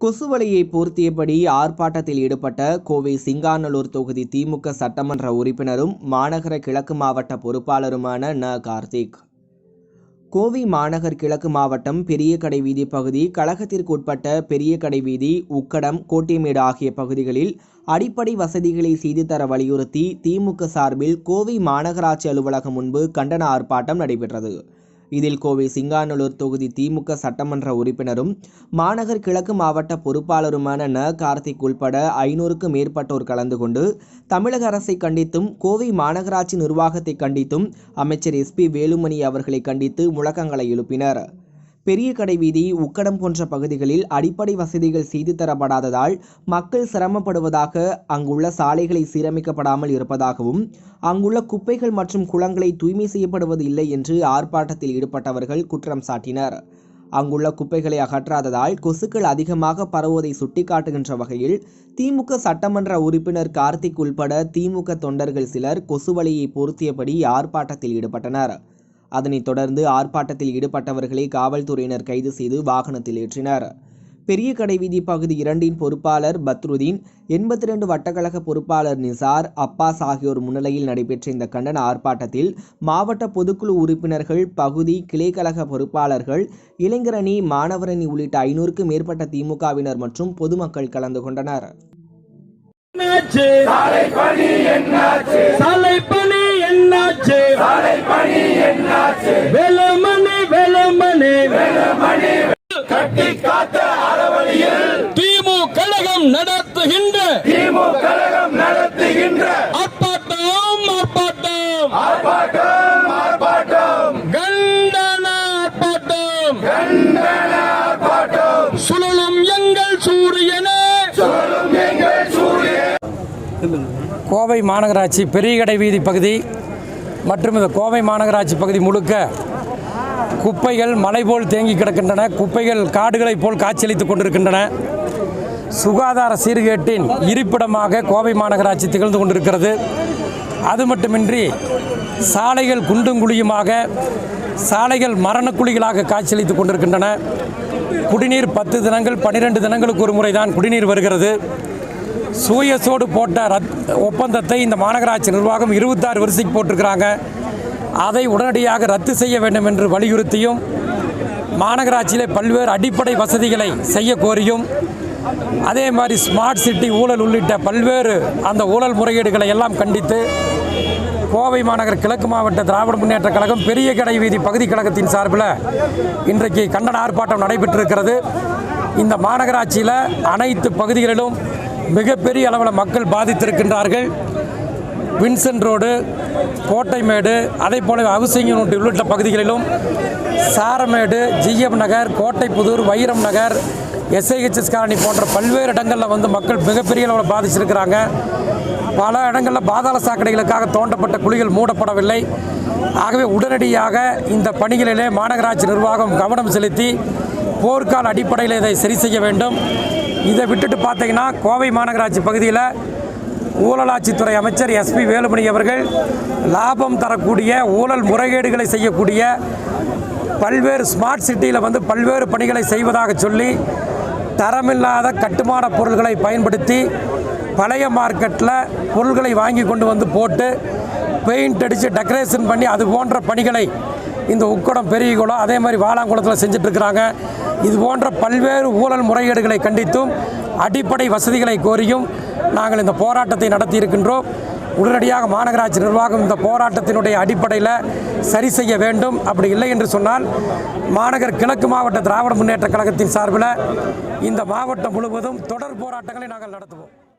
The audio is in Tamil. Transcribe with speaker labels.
Speaker 1: கொசுவலையை போர்த்தியபடி ஆர்ப்பாட்டத்தில் ஈடுபட்ட கோவை சிங்காநல்லூர் தொகுதி திமுக சட்டமன்ற உறுப்பினரும் மாநகர கிழக்கு மாவட்ட பொறுப்பாளருமான ந. கார்த்திக். கோவை மாநகர் கிழக்கு மாவட்டம் பெரிய கடை வீதி பகுதி கழகத்திற்குட்பட்ட பெரிய கடை வீதி உக்கடம் கோட்டிமேடு ஆகிய பகுதிகளில் அடிப்படை வசதிகளை செய்து தர வலியுறுத்தி திமுக சார்பில் கோவை மாநகராட்சி அலுவலகம் முன்பு கண்டன ஆர்ப்பாட்டம் நடைபெற்றது. இதில் கோவை சிங்காநல்லூர் தொகுதி திமுக சட்டமன்ற உறுப்பினரும் மாநகர் கிழக்கு மாவட்ட பொறுப்பாளருமான ந. கார்த்திக் உள்பட ஐநூறுக்கும் மேற்பட்டோர் கலந்து கொண்டு தமிழக அரசை கண்டித்தும் கோவை மாநகராட்சி நிர்வாகத்தை கண்டித்தும் அமைச்சர் எஸ்பி வேலுமணி அவர்களை கண்டித்து முழக்கங்களை எழுப்பினர். பெரிய கடை வீதி உக்கடம் போன்ற பகுதிகளில் அடிப்படை வசதிகள் செய்து தரப்படாததால் மக்கள் சிரமப்படுவதாக அங்குள்ள சாலைகளை சீரமைக்கப்படாமல் இருப்பதாகவும் அங்குள்ள குப்பைகள் மற்றும் குளங்களை தூய்மை செய்யப்படுவது இல்லை என்று ஆர்ப்பாட்டத்தில் ஈடுபட்டவர்கள் குற்றம் சாட்டினர். அங்குள்ள குப்பைகளை அகற்றாததால் கொசுக்கள் அதிகமாக பரவுவதை சுட்டிக்காட்டுகின்ற வகையில் திமுக சட்டமன்ற உறுப்பினர் கார்த்திக் உள்பட திமுக தொண்டர்கள் சிலர் கொசுவலையை பொருத்தியபடி ஆர்ப்பாட்டத்தில் ஈடுபட்டனர். அதனைத் தொடர்ந்து ஆர்ப்பாட்டத்தில் ஈடுபட்டவர்களை காவல்துறையினர் கைது செய்து வாகனத்தில் ஏற்றினர். பெரிய கடைவீதி பகுதி இரண்டின் பொறுப்பாளர் பத்ருதீன் எண்பத்தி ரெண்டு வட்டக்கழக பொறுப்பாளர் நிசார் அப்பாஸ் ஆகியோர் முன்னிலையில் நடைபெற்ற இந்த கண்டன ஆர்ப்பாட்டத்தில் மாவட்ட பொதுக்குழு உறுப்பினர்கள் பகுதி கிளைக்கழக பொறுப்பாளர்கள் இளைஞரணி மாணவரணி உள்ளிட்ட ஐநூறுக்கும் மேற்பட்ட திமுகவினர் மற்றும் பொதுமக்கள் கலந்து கொண்டனர்.
Speaker 2: என்னாச்சு வெள்ளமணி வெள்ளமணி. வெள்ளமணி கட்டி காத்த அறவழியில் திமு கழகம் நடத்துகின்ற திமு கழகம் நடத்துகின்ற ஆர்ப்பாட்டம் ஆர்ப்பாட்டம். ஆர்ப்பாட்டம் ஆர்ப்பாட்டம். கண்டன ஆர்ப்பாட்டம். கண்டன ஆர்ப்பாட்டம். சுழலும் எங்கள் சூரியனே. சுழலும் எங்கள் சூரியன்.
Speaker 3: கோவை மாநகராட்சி பெரியகடை வீதி பகுதி மற்றும் இந்த கோவை மாநகராட்சி பகுதி முழுக்க குப்பைகள் மலை போல் தேங்கி கிடக்கின்றன. குப்பைகள் காடுகளைப் போல் காட்சியளித்துக் கொண்டிருக்கின்றன. சுகாதார சீர்கேட்டின் இருப்பிடமாக கோவை மாநகராட்சி திகழ்ந்து கொண்டிருக்கிறது. அது மட்டுமின்றி சாலைகள் குண்டும் குழியுமாக சாலைகள் மரணக்குழிகளாக காட்சியளித்து கொண்டிருக்கின்றன. குடிநீர் பத்து தினங்கள் பன்னிரெண்டு தினங்களுக்கு ஒரு முறை தான் குடிநீர் வருகிறது. சூயஸோடு போட்ட ரத் ஒப்பந்தத்தை இந்த மாநகராட்சி நிர்வாகம் இருபத்தாறு வரிசைக்கு போட்டிருக்கிறாங்க. அதை உடனடியாக ரத்து செய்ய வேண்டும் என்று வலியுறுத்தியும் மாநகராட்சியிலே பல்வேறு அடிப்படை வசதிகளை செய்ய கோரியும் அதே மாதிரி ஸ்மார்ட் சிட்டி ஊழல் உள்ளிட்ட பல்வேறு அந்த ஊழல் முறையீடுகளை எல்லாம் கண்டித்து கோவை மாநகர் கிழக்கு மாவட்ட திராவிட முன்னேற்ற கழகம் பெரிய கடை வீதி பகுதி கழகத்தின் சார்பில் இன்றைக்கு கண்டன ஆர்ப்பாட்டம் நடைபெற்றிருக்கிறது. இந்த மாநகராட்சியில் அனைத்து பகுதிகளிலும் மிகப்பெரிய அளவில் மக்கள் பாதித்திருக்கின்றார்கள். வின்சென்ட் ரோடு கோட்டைமேடு அதே போல ஹவுசிங் உள்ளிட்ட பகுதிகளிலும் சாரமேடு ஜிஎம் நகர் கோட்டைப்புதூர் வைரம் நகர் எஸ்ஐஹெச்எஸ் காலனி போன்ற பல்வேறு இடங்களில் வந்து மக்கள் மிகப்பெரிய அளவில் பாதிச்சிருக்கிறாங்க. பல இடங்களில் பாதாள சாக்கடைகளுக்காக தோண்டப்பட்ட குழிகள் மூடப்படவில்லை. ஆகவே உடனடியாக இந்த பணிகளிலே மாநகராட்சி நிர்வாகம் கவனம் செலுத்தி போர்க்கால அடிப்படையில் இதை சரி செய்ய வேண்டும். இதை விட்டுட்டு பார்த்தீங்கன்னா கோவை மாநகராட்சி பகுதியில் ஊழலாட்சித்துறை அமைச்சர் எஸ்பி வேலுமணி அவர்கள் லாபம் தரக்கூடிய ஊழல் முறைகேடுகளை செய்யக்கூடிய பல்வேறு ஸ்மார்ட் சிட்டியில் வந்து பல்வேறு பணிகளை செய்வதாக சொல்லி தரமில்லாத கட்டுமான பொருள்களை பயன்படுத்தி பழைய மார்க்கெட்டில் பொருள்களை வாங்கி கொண்டு வந்து போட்டு பெயிண்ட் அடித்து டெக்கரேஷன் பண்ணி அது போன்ற பணிகளை இந்த உக்கடம் பெரிய குளம் அதே மாதிரி வாலாங்குளத்தில் செஞ்சிட்ருக்கிறாங்க. இது போன்ற பல்வேறு ஊழல் முறைகேடுகளை கண்டித்தும் அடிப்படை வசதிகளை கோரியும் நாங்கள் இந்த போராட்டத்தை நடத்தி இருக்கின்றோம் உடனடியாக மாநகராட்சி நிர்வாகம் இந்த போராட்டத்தினுடைய அடிப்படையில் சரி செய்ய வேண்டும். அப்படி இல்லை என்று சொன்னால் மாநகர் கிழக்கு மாவட்ட திராவிட முன்னேற்ற கழகத்தின் சார்பில் இந்த மாவட்டம் முழுவதும் தொடர் போராட்டங்களை நாங்கள் நடத்துவோம்.